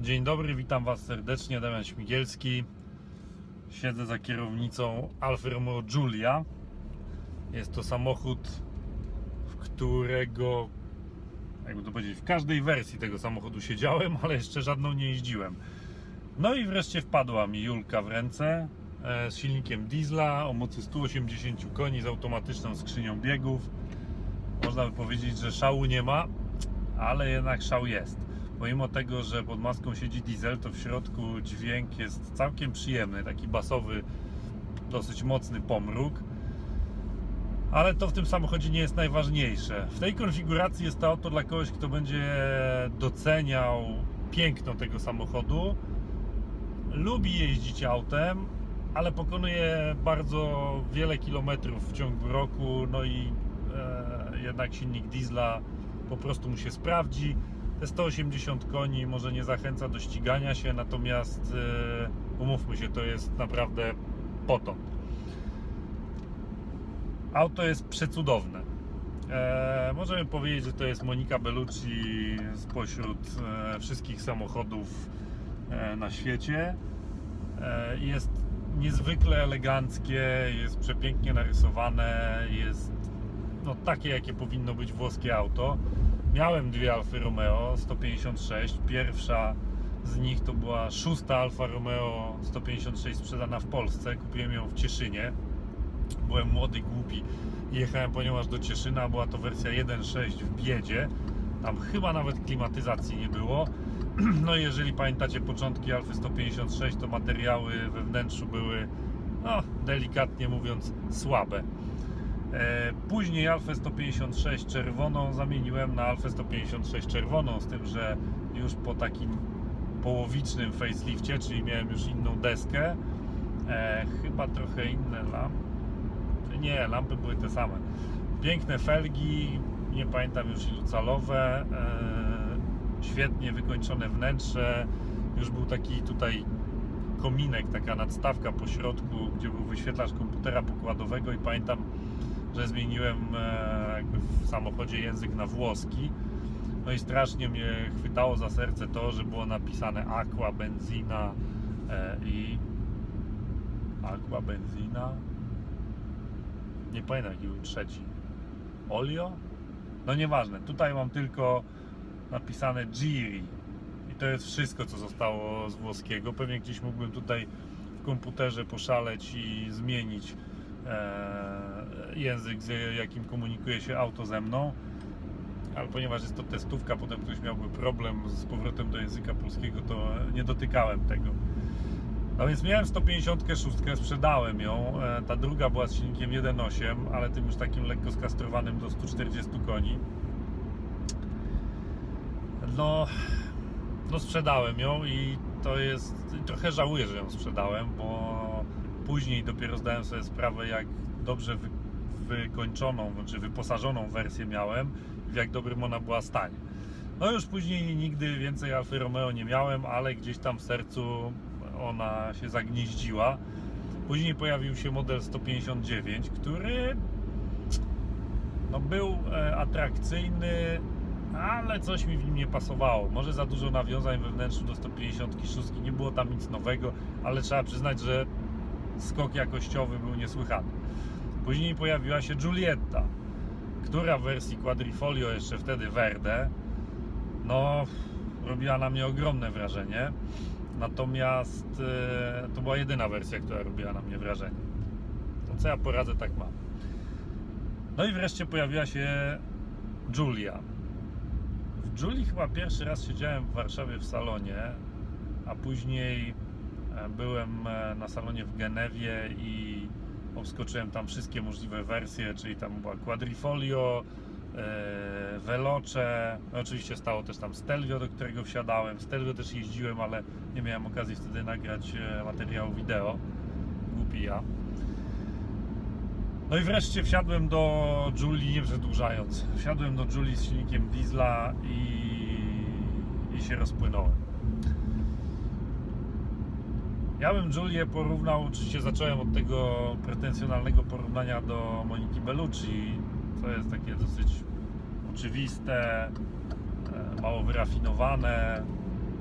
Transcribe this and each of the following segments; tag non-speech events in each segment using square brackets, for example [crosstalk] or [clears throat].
Dzień dobry, witam Was serdecznie, Damian Śmigielski. Siedzę za kierownicą Alfa Romeo Giulia. Jest to samochód, w którego, jakby to powiedzieć, w każdej wersji tego samochodu siedziałem, ale jeszcze żadną nie jeździłem. No i wreszcie wpadła mi Julka w ręce e, z silnikiem diesla o mocy 180 koni z automatyczną skrzynią biegów. Można by powiedzieć, że szału nie ma, ale jednak szał jest. Pomimo tego, że pod maską siedzi diesel, to w środku dźwięk jest całkiem przyjemny, taki basowy, dosyć mocny pomruk. Ale to w tym samochodzie nie jest najważniejsze. W tej konfiguracji jest to auto dla kogoś, kto będzie doceniał piękno tego samochodu, lubi jeździć autem, ale pokonuje bardzo wiele kilometrów w ciągu roku, no i e, jednak silnik diesla po prostu mu się sprawdzi. Te 180 koni może nie zachęca do ścigania się, natomiast e, umówmy się, to jest naprawdę potąd. Auto jest przecudowne. E, możemy powiedzieć, że to jest Monika Bellucci spośród e, wszystkich samochodów e, na świecie. Jest niezwykle eleganckie, jest przepięknie narysowane, jest no, takie, jakie powinno być włoskie auto. Miałem dwie Alfy Romeo 156. Pierwsza z nich to była szósta Alfa Romeo 156 sprzedana w Polsce. Kupiłem ją w Cieszynie. Byłem młody, głupi i jechałem po aż do Cieszyna. Była to wersja 1.6 w biedzie. Tam chyba nawet klimatyzacji nie było. [clears throat] No i jeżeli pamiętacie początki Alfy 156, to materiały we wnętrzu były, no delikatnie mówiąc, słabe. E, Później Alfę 156 czerwoną zamieniłem na Alfę 156 czerwoną, z tym, że już po takim połowicznym facelifcie, czyli miałem już inną deskę, e, chyba trochę inne lampy. Nie, lampy były te same. Piękne felgi, nie pamiętam już ilu calowe, e, świetnie wykończone wnętrze. Już był taki tutaj kominek, taka nadstawka po środku, gdzie był wyświetlacz komputera pokładowego i pamiętam, że zmieniłem e, jakby w samochodzie język na włoski. No i strasznie mnie chwytało za serce to, że było napisane aqua, benzina e, i aqua, benzina. Nie pamiętam jaki był trzeci. Olio? No nieważne. Tutaj mam tylko napisane Giri. I to jest wszystko, co zostało z włoskiego. Pewnie gdzieś mógłbym tutaj w komputerze poszaleć i zmienić e, język, z jakim komunikuje się auto ze mną. Ale ponieważ jest to testówka, potem ktoś miałby problem z powrotem do języka polskiego, to nie dotykałem tego. No więc miałem 156, sprzedałem ją. E, Ta druga była z silnikiem 1.8, ale tym już takim lekko skastrowanym do 140 koni. No, no sprzedałem ją i to jest. Trochę żałuję, że ją sprzedałem, bo później dopiero zdałem sobie sprawę, jak dobrze wykończoną, czy wyposażoną wersję miałem, w jak dobrym ona była stanie. No już później nigdy więcej Alfy Romeo nie miałem, ale gdzieś tam w sercu ona się zagnieździła. Później pojawił się model 159, który no, był e, atrakcyjny, ale coś mi w nim nie pasowało. Może za dużo nawiązań we wnętrzu do 156, nie było tam nic nowego, ale trzeba przyznać, że skok jakościowy był niesłychany. Później pojawiła się Giulietta, która w wersji Quadrifolio, jeszcze wtedy Verde, no robiła na mnie ogromne wrażenie. Natomiast e, to była jedyna wersja, która robiła na mnie wrażenie. To co ja poradzę, tak mam. No i wreszcie pojawiła się Julia. W Julii chyba pierwszy raz siedziałem w Warszawie w salonie, a później e, byłem e, na salonie w Genewie i obskoczyłem tam wszystkie możliwe wersje, czyli tam była Quadrifolio, e, Veloce, no oczywiście stało też tam Stelvio, do którego wsiadałem. Stelvio też jeździłem, ale nie miałem okazji wtedy nagrać e, materiału wideo. Głupi ja. No i wreszcie wsiadłem do Julii, nie przedłużając. Wsiadłem do Julii z silnikiem diesla i, i się rozpłynąłem. Ja bym Julię porównał, oczywiście zacząłem od tego pretensjonalnego porównania do Moniki Bellucci, co jest takie dosyć oczywiste, e, mało wyrafinowane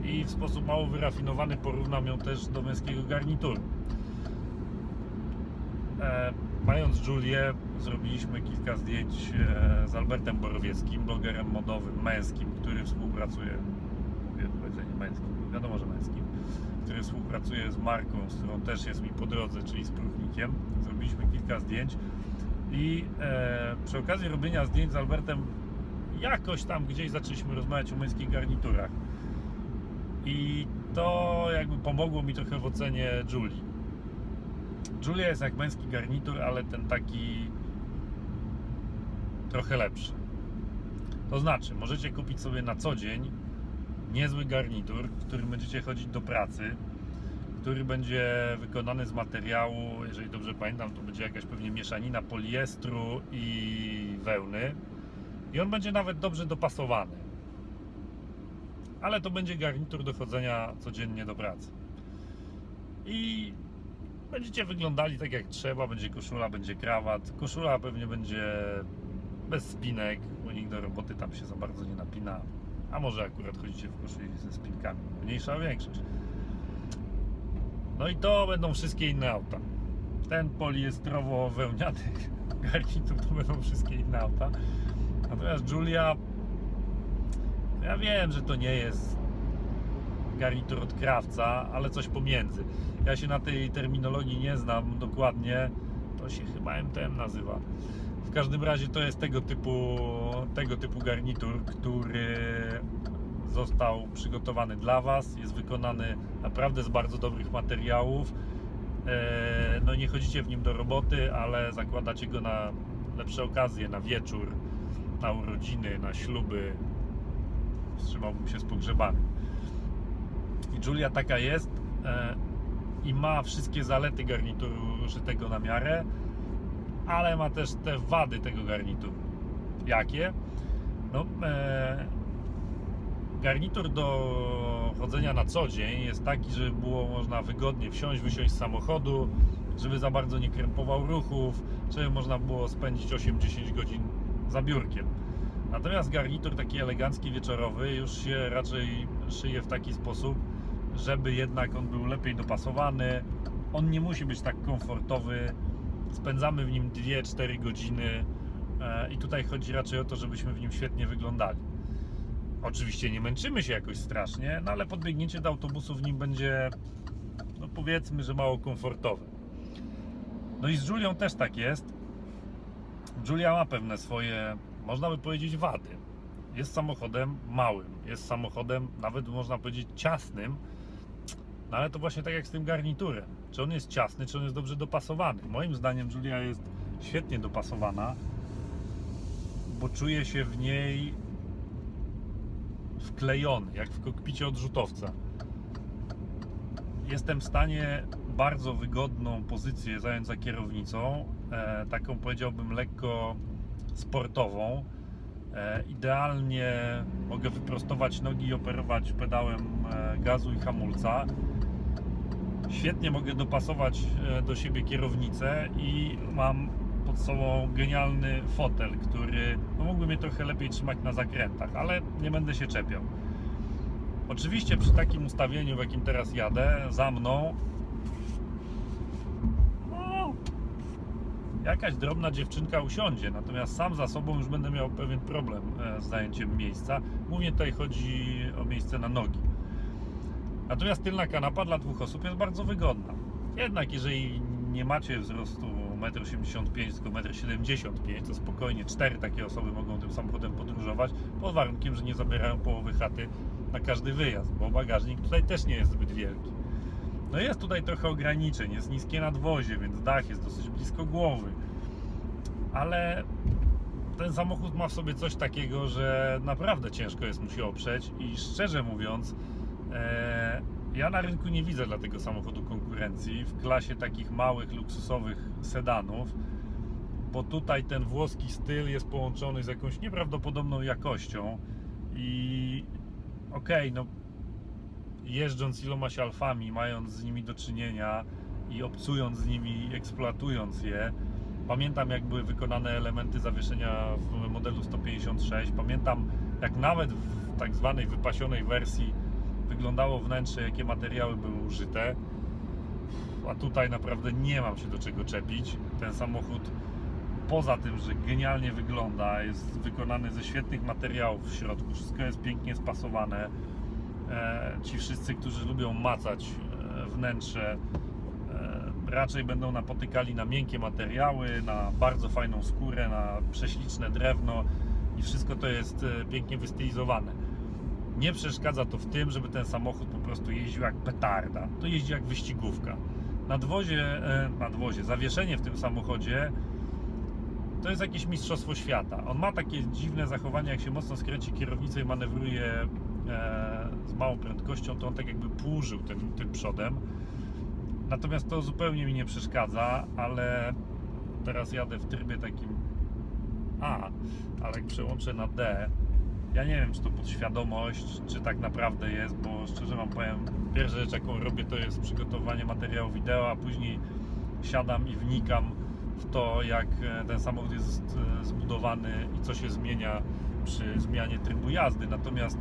i w sposób mało wyrafinowany porównam ją też do męskiego garnituru. E, mając Julię, zrobiliśmy kilka zdjęć e, z Albertem Borowieckim, blogerem modowym męskim, który współpracuje, mówię powiedzenie męskim, wiadomo, że męskim, który współpracuje z marką, z którą też jest mi po drodze, czyli z Próchnikiem. Zrobiliśmy kilka zdjęć i e, przy okazji robienia zdjęć z Albertem jakoś tam gdzieś zaczęliśmy rozmawiać o męskich garniturach. I to jakby pomogło mi trochę w ocenie Julii. Julia jest jak męski garnitur, ale ten taki trochę lepszy. To znaczy, możecie kupić sobie na co dzień niezły garnitur, którym będziecie chodzić do pracy, który będzie wykonany z materiału, jeżeli dobrze pamiętam, to będzie jakaś pewnie mieszanina poliestru i wełny. I on będzie nawet dobrze dopasowany. Ale to będzie garnitur do chodzenia codziennie do pracy. I będziecie wyglądali tak jak trzeba, będzie koszula, będzie krawat. Koszula pewnie będzie bez spinek, bo nikt do roboty tam się za bardzo nie napina. A może akurat chodzicie w koszuli ze spinkami, mniejsza większość. No i to będą wszystkie inne auta. Ten poliestrowo-wełniany [laughs] garnitur to będą wszystkie inne auta. Natomiast Julia, ja wiem, że to nie jest garnitur od krawca, ale coś pomiędzy. Ja się na tej terminologii nie znam dokładnie. To się chyba MTM nazywa. W każdym razie to jest tego typu, tego typu garnitur, który został przygotowany dla Was. Jest wykonany naprawdę z bardzo dobrych materiałów. E, No nie chodzicie w nim do roboty, ale zakładacie go na lepsze okazje, na wieczór, na urodziny, na śluby. Wstrzymałbym się z pogrzebami. I Julia taka jest e, i ma wszystkie zalety garnituru szytego na miarę, ale ma też te wady tego garnituru. Jakie? No, e, garnitur do chodzenia na co dzień jest taki, żeby było można wygodnie wsiąść, wysiąść z samochodu, żeby za bardzo nie krępował ruchów, żeby można było spędzić 8-10 godzin za biurkiem. Natomiast garnitur taki elegancki, wieczorowy już się raczej szyje w taki sposób, żeby jednak on był lepiej dopasowany. On nie musi być tak komfortowy. Spędzamy w nim 2-4 godziny e, i tutaj chodzi raczej o to, żebyśmy w nim świetnie wyglądali. Oczywiście nie męczymy się jakoś strasznie, no ale podbiegnięcie do autobusu w nim będzie, no powiedzmy, że mało komfortowe. No i z Julią też tak jest. Julia ma pewne swoje, można by powiedzieć, wady. Jest samochodem małym, jest samochodem nawet można powiedzieć ciasnym, no ale to właśnie tak jak z tym garniturem. Czy on jest ciasny, czy on jest dobrze dopasowany? Moim zdaniem Julia jest świetnie dopasowana, bo czuję się w niej wklejony, jak w kokpicie odrzutowca. Jestem w stanie bardzo wygodną pozycję zająć za kierownicą, e, taką powiedziałbym lekko sportową. E, idealnie mogę wyprostować nogi i operować pedałem e, gazu i hamulca. Świetnie mogę dopasować e, do siebie kierownicę i mam pod sobą genialny fotel, który no, mógłby mnie trochę lepiej trzymać na zakrętach, ale nie będę się czepiał. Oczywiście przy takim ustawieniu, w jakim teraz jadę, za mną no, jakaś drobna dziewczynka usiądzie, natomiast sam za sobą już będę miał pewien problem e, z zajęciem miejsca. Głównie tutaj chodzi o miejsce na nogi. Natomiast tylna kanapa dla dwóch osób jest bardzo wygodna. Jednak jeżeli nie macie wzrostu 1,85 m, tylko 1,75 m, to spokojnie cztery takie osoby mogą tym samochodem podróżować, pod warunkiem, że nie zabierają połowy chaty na każdy wyjazd, bo bagażnik tutaj też nie jest zbyt wielki. No jest tutaj trochę ograniczeń, jest niskie nadwozie, więc dach jest dosyć blisko głowy. Ale ten samochód ma w sobie coś takiego, że naprawdę ciężko jest mu się oprzeć i szczerze mówiąc, ja na rynku nie widzę dla tego samochodu konkurencji w klasie takich małych, luksusowych sedanów, bo tutaj ten włoski styl jest połączony z jakąś nieprawdopodobną jakością i okej, no jeżdżąc ilomaś alfami, mając z nimi do czynienia i obcując z nimi, eksploatując je, pamiętam jak były wykonane elementy zawieszenia w modelu 156, pamiętam jak nawet w tak zwanej wypasionej wersji wyglądało wnętrze, jakie materiały były użyte. A tutaj naprawdę nie mam się do czego czepić. Ten samochód, poza tym, że genialnie wygląda, jest wykonany ze świetnych materiałów w środku, wszystko jest pięknie spasowane. E, Ci wszyscy, którzy lubią macać e, wnętrze, e, raczej będą napotykali na miękkie materiały, na bardzo fajną skórę, na prześliczne drewno i wszystko to jest pięknie wystylizowane. Nie przeszkadza to w tym, żeby ten samochód po prostu jeździł jak petarda. To jeździ jak wyścigówka. Nadwozie, e, nadwozie, zawieszenie w tym samochodzie to jest jakieś mistrzostwo świata. On ma takie dziwne zachowanie, jak się mocno skręci kierownicę i manewruje e, z małą prędkością, to on tak jakby płużył tym, tym przodem. Natomiast to zupełnie mi nie przeszkadza, ale teraz jadę w trybie takim A, ale jak przełączę na D, ja nie wiem, czy to podświadomość, czy tak naprawdę jest, bo szczerze Wam powiem, pierwsza rzecz, jaką robię, to jest przygotowanie materiału wideo, a później siadam i wnikam w to, jak e, ten samochód jest e, zbudowany i co się zmienia przy zmianie trybu jazdy. Natomiast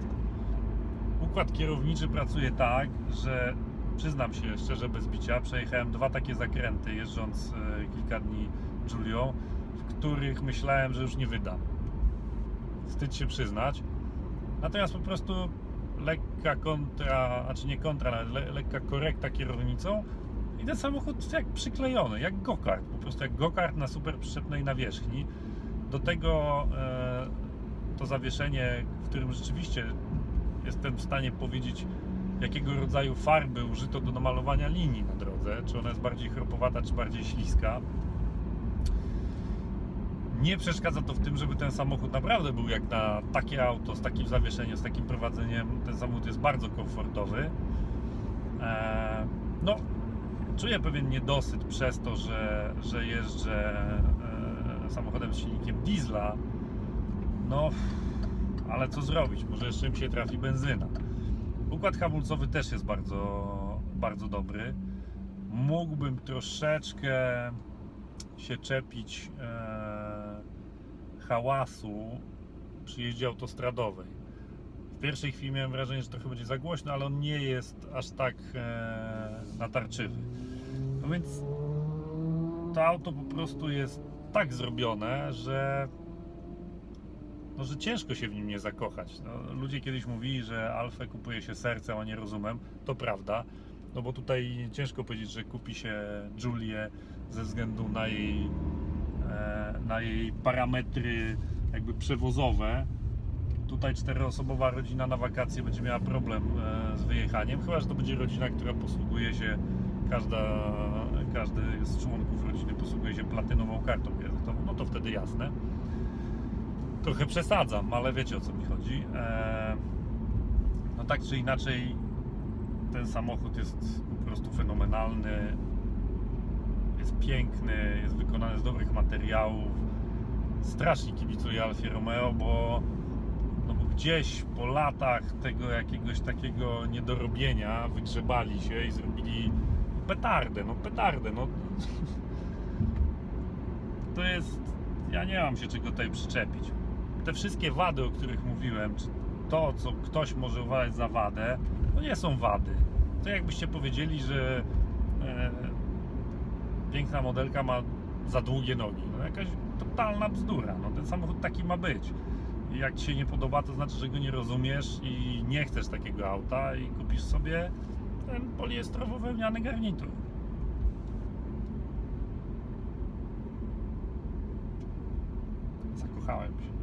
układ kierowniczy pracuje tak, że przyznam się szczerze bez bicia, przejechałem dwa takie zakręty jeżdżąc e, kilka dni Julią, w których myślałem, że już nie wydam. Wstyd się przyznać. Natomiast po prostu lekka kontra, a czy nie kontra, ale le, lekka korekta kierownicą i ten samochód jak przyklejony, jak go-kart, po prostu jak go-kart na super przyczepnej nawierzchni. Do tego e, to zawieszenie, w którym rzeczywiście jestem w stanie powiedzieć, jakiego rodzaju farby użyto do namalowania linii na drodze, czy ona jest bardziej chropowata, czy bardziej śliska. Nie przeszkadza to w tym, żeby ten samochód naprawdę był jak na takie auto, z takim zawieszeniem, z takim prowadzeniem. Ten samochód jest bardzo komfortowy. Eee, no, czuję pewien niedosyt przez to, że, że jeżdżę e, samochodem z silnikiem diesla. No, ale co zrobić? Może jeszcze mi się trafi benzyna. Układ hamulcowy też jest bardzo, bardzo dobry. Mógłbym troszeczkę się czepić e, hałasu przy jeździe autostradowej. W pierwszej chwili miałem wrażenie, że trochę będzie za głośno, ale on nie jest aż tak e, natarczywy. No więc to auto po prostu jest tak zrobione, że no, że ciężko się w nim nie zakochać. No, ludzie kiedyś mówili, że Alfę kupuje się sercem, a nie rozumem. To prawda, no bo tutaj ciężko powiedzieć, że kupi się Julię ze względu na jej, na jej parametry jakby przewozowe. Tutaj czteroosobowa rodzina na wakacje będzie miała problem e, z wyjechaniem, chyba że to będzie rodzina, która posługuje się, każda, każdy z członków rodziny posługuje się platynową kartą kredytową, no to wtedy jasne trochę przesadzam, ale wiecie o co mi chodzi. Eee, no tak czy inaczej, ten samochód jest po prostu fenomenalny. Jest piękny, jest wykonany z dobrych materiałów. Strasznie kibicuję Alfie Romeo, bo, no bo gdzieś po latach tego jakiegoś takiego niedorobienia wygrzebali się i zrobili petardę, no petardę, no [laughs] to jest, ja nie mam się czego tutaj przyczepić te wszystkie wady, o których mówiłem, czy to, co ktoś może uważać za wadę, to nie są wady. To jakbyście powiedzieli, że e, piękna modelka ma za długie nogi. No jakaś totalna bzdura. No, ten samochód taki ma być. Jak Ci się nie podoba, to znaczy, że go nie rozumiesz i nie chcesz takiego auta i kupisz sobie ten poliestrowo-wełniany garnitur. Zakochałem się.